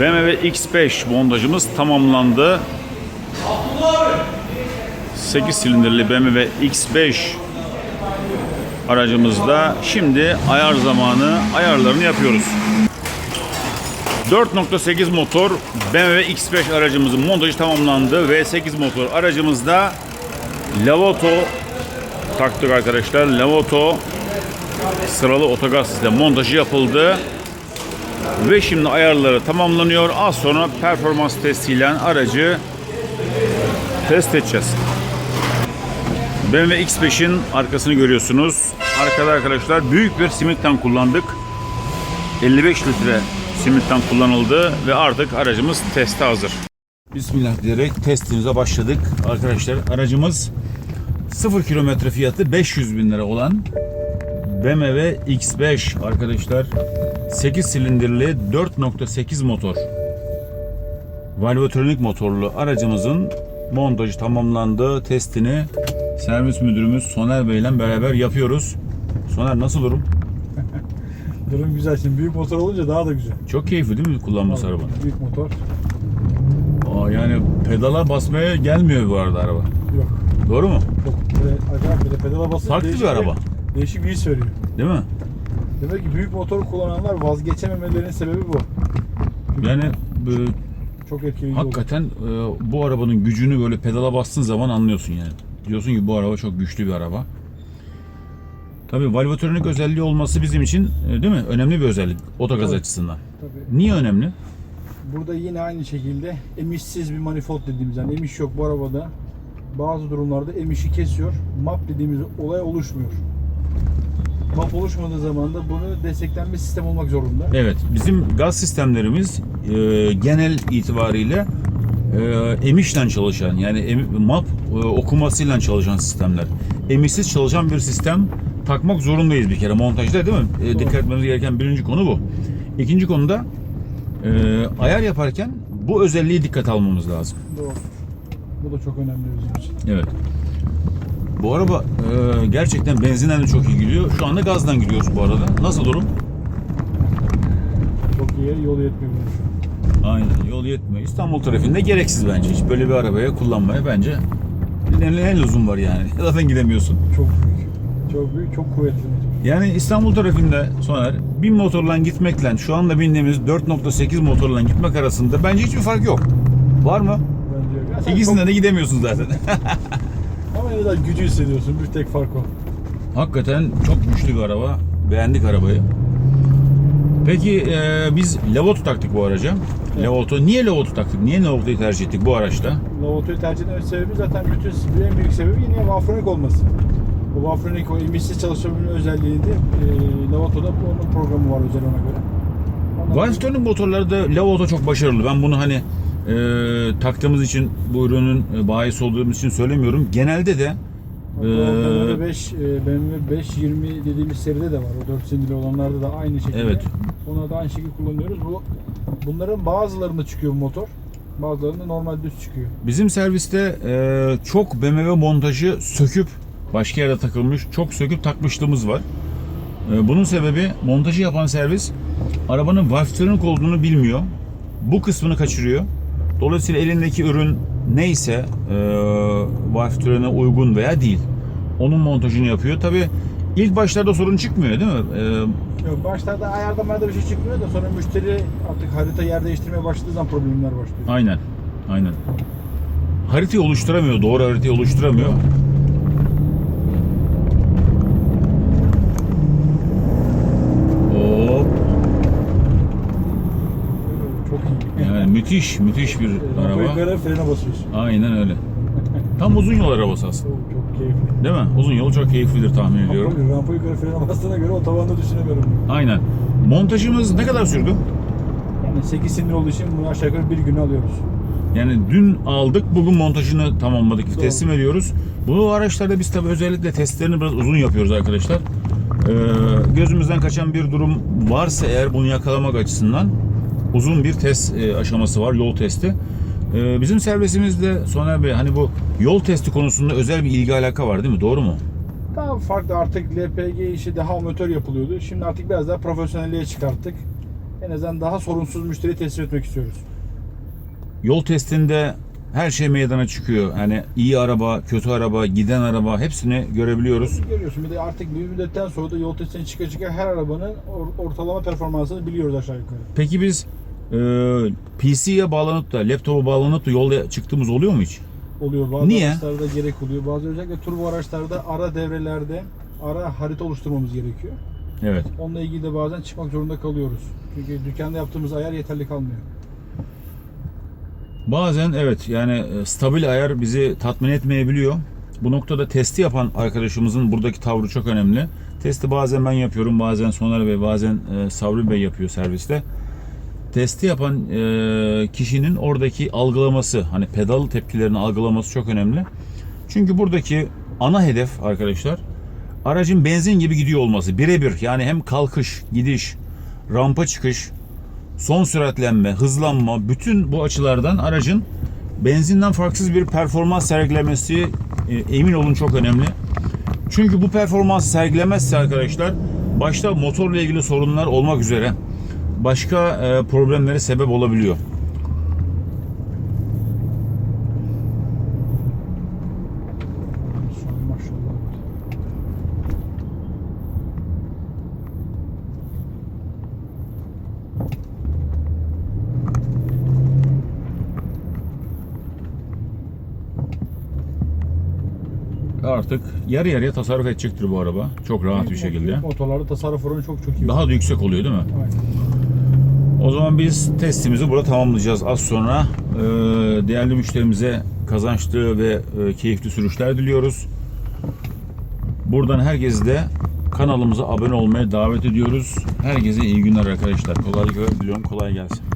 BMW X5 montajımız tamamlandı. 8 silindirli BMW X5 aracımızda şimdi ayar zamanı ayarlarını yapıyoruz. 4.8 motor BMW X5 aracımızın montajı tamamlandı. V8 motor aracımızda Lavoto taktık arkadaşlar. Lavoto sıralı otogaz sistem montajı yapıldı. Ve şimdi ayarları tamamlanıyor. Az sonra performans testiyle aracı test edeceğiz. BMW X5'in arkasını görüyorsunuz. Arkada arkadaşlar büyük bir simitten kullandık. 55 litre simitten kullanıldı ve artık aracımız teste hazır. Bismillah diyerek testimize başladık. Arkadaşlar aracımız 0 kilometre fiyatı 500 bin lira olan BMW X5 arkadaşlar 8 silindirli 4.8 motor valvotronik motorlu aracımızın montajı tamamlandı. Testini servis müdürümüz Soner Bey ile beraber yapıyoruz. Soner nasıl durum? Durum güzel. Şimdi büyük motor olunca daha da güzel. Çok keyifli değil mi kullanması arabanın? Büyük motor. Aa, yani pedala basmaya gelmiyor bu arada araba. Yok. Doğru mu? Böyle acayip böyle pedala basınca Farklı bir araba. Değişik bir his veriyor. Değil mi? Demek ki büyük motor kullananlar vazgeçememelerinin sebebi bu. Yani bu, Çok etkileyici oldu. hakikaten e, bu arabanın gücünü böyle pedala bastığın zaman anlıyorsun yani. Diyorsun ki bu araba çok güçlü bir araba. Tabii valvotronik özelliği olması bizim için e, değil mi? Önemli bir özellik otogaz Tabii. açısından. Tabii. Niye önemli? Burada yine aynı şekilde emişsiz bir manifold dediğimiz yani emiş yok bu arabada. Bazı durumlarda emişi kesiyor. MAP dediğimiz olay oluşmuyor. MAP oluşmadığı zaman da bunu desteklenmiş sistem olmak zorunda. Evet, bizim gaz sistemlerimiz e, genel itibariyle e, emişle çalışan yani em- MAP e, okumasıyla çalışan sistemler. Emişsiz çalışan bir sistem takmak zorundayız bir kere montajda değil mi? E, Doğru. dikkat etmemiz gereken birinci konu bu. İkinci konuda e, ayar yaparken bu özelliği dikkat almamız lazım. Doğru. Bu da çok önemli bizim için. Evet. Bu araba e, gerçekten benzinden de çok iyi gidiyor. Şu anda gazdan gidiyoruz bu arada. Nasıl durum? Çok iyi yol yetmiyor. Aynen yol yetmiyor. İstanbul trafiğinde gereksiz bence. Hiç böyle bir arabaya kullanmaya bence ne, ne lüzum var yani. Zaten gidemiyorsun. Çok büyük. Çok büyük, çok kuvvetli. Yani İstanbul trafiğinde Soner bin motorla gitmekle şu anda bindiğimiz 4.8 motorla gitmek arasında bence hiçbir fark yok. Var mı? Bence. Ya sen İkisinden çok- de gidemiyorsun zaten. Azından gücü hissediyorsun. Bir tek fark o. Hakikaten çok güçlü bir araba. Beğendik arabayı. Peki e, biz Lavoto taktık bu araca. Evet. Lavoto. Niye Lavoto taktık? Niye Lavoto'yu tercih ettik bu araçta? Lavoto'yu tercih etmemin sebebi zaten bütün en büyük sebebi yine Wafronik olması. O Wafronik o emişsiz çalışabilme özelliğinde e, Lavoto'da onun programı var özel ona göre. Ondan motorları da Lavoto çok başarılı. Ben bunu hani e, taktığımız için bu ürünün e, bahis olduğumuz için söylemiyorum. Genelde de e, BMW 5, e, BMW 520 dediğimiz seride de var. O 4 silindirli olanlarda da aynı şekilde. Evet. Ona da aynı şekilde kullanıyoruz. Bu bunların bazılarında çıkıyor bu motor. Bazılarında normal düz çıkıyor. bizim serviste e, çok BMW montajı söküp başka yerde takılmış, çok söküp takmışlığımız var. E, bunun sebebi montajı yapan servis arabanın valve olduğunu bilmiyor. Bu kısmını kaçırıyor. Dolayısıyla elindeki ürün neyse e, valve uygun veya değil. Onun montajını yapıyor. Tabi ilk başlarda sorun çıkmıyor değil mi? E, Yok başlarda ayarlamada bir şey çıkmıyor da sonra müşteri artık harita yer değiştirmeye başladığı zaman problemler başlıyor. Aynen. Aynen. Haritayı oluşturamıyor. Doğru haritayı oluşturamıyor. Hop. Çok iyi. Yani müthiş, müthiş bir Rampayı araba. yukarı frene basıyorsun. Aynen öyle. Tam uzun yol arabası aslında. Çok, çok keyifli. Değil mi? Uzun yol çok keyiflidir tahmin ediyorum. Rampa, rampa yukarı frene bastığına göre otobanda düşünemiyorum. Aynen. Montajımız ne kadar sürdü? Yani 8 sinir olduğu için bunu aşağı yukarı bir günü alıyoruz. Yani dün aldık, bugün montajını tamamladık, Doğru. teslim ediyoruz. Bu araçlarda biz tabii özellikle testlerini biraz uzun yapıyoruz arkadaşlar. Ee, gözümüzden kaçan bir durum varsa eğer bunu yakalamak açısından uzun bir test e, aşaması var, yol testi. Ee, bizim servisimizde Soner Bey hani bu yol testi konusunda özel bir ilgi alaka var değil mi? Doğru mu? Daha farklı artık LPG işi daha amatör yapılıyordu. Şimdi artık biraz daha profesyonelliğe çıkarttık. En azından daha sorunsuz müşteri teslim etmek istiyoruz. Yol testinde her şey meydana çıkıyor. Yani iyi araba, kötü araba, giden araba hepsini görebiliyoruz. Görüyorsun bir de artık bir müddetten sonra da yol testine çıka çıka her arabanın or- ortalama performansını biliyoruz aşağı yukarı. Peki biz e, PC'ye bağlanıp da laptopa bağlanıp da yolda çıktığımız oluyor mu hiç? Oluyor bazı Niye? araçlarda gerek oluyor. Bazı özellikle turbo araçlarda ara devrelerde ara harita oluşturmamız gerekiyor. Evet. Onunla ilgili de bazen çıkmak zorunda kalıyoruz. Çünkü dükkanda yaptığımız ayar yeterli kalmıyor. Bazen evet yani e, stabil ayar bizi tatmin etmeyebiliyor. Bu noktada testi yapan arkadaşımızın buradaki tavrı çok önemli. Testi bazen ben yapıyorum, bazen Soner Bey, bazen e, Sabri Bey yapıyor serviste. Testi yapan e, kişinin oradaki algılaması, hani pedal tepkilerini algılaması çok önemli. Çünkü buradaki ana hedef arkadaşlar aracın benzin gibi gidiyor olması. Birebir yani hem kalkış, gidiş, rampa çıkış, son süratlenme, hızlanma bütün bu açılardan aracın benzinden farksız bir performans sergilemesi e, emin olun çok önemli. Çünkü bu performansı sergilemezse arkadaşlar başta motorla ilgili sorunlar olmak üzere başka e, problemlere sebep olabiliyor. Maşallah. Artık yarı yarıya tasarruf edecektir bu araba. Çok rahat bir şekilde. Büyük motorlarda tasarruf oranı çok çok iyi. Daha da yüksek oluyor değil mi? Aynen. O zaman biz testimizi burada tamamlayacağız. Az sonra e, değerli müşterimize kazançlı ve e, keyifli sürüşler diliyoruz. Buradan herkesi de kanalımıza abone olmaya davet ediyoruz. Herkese iyi günler arkadaşlar. Kolaylıkla diliyorum. Kolay gelsin.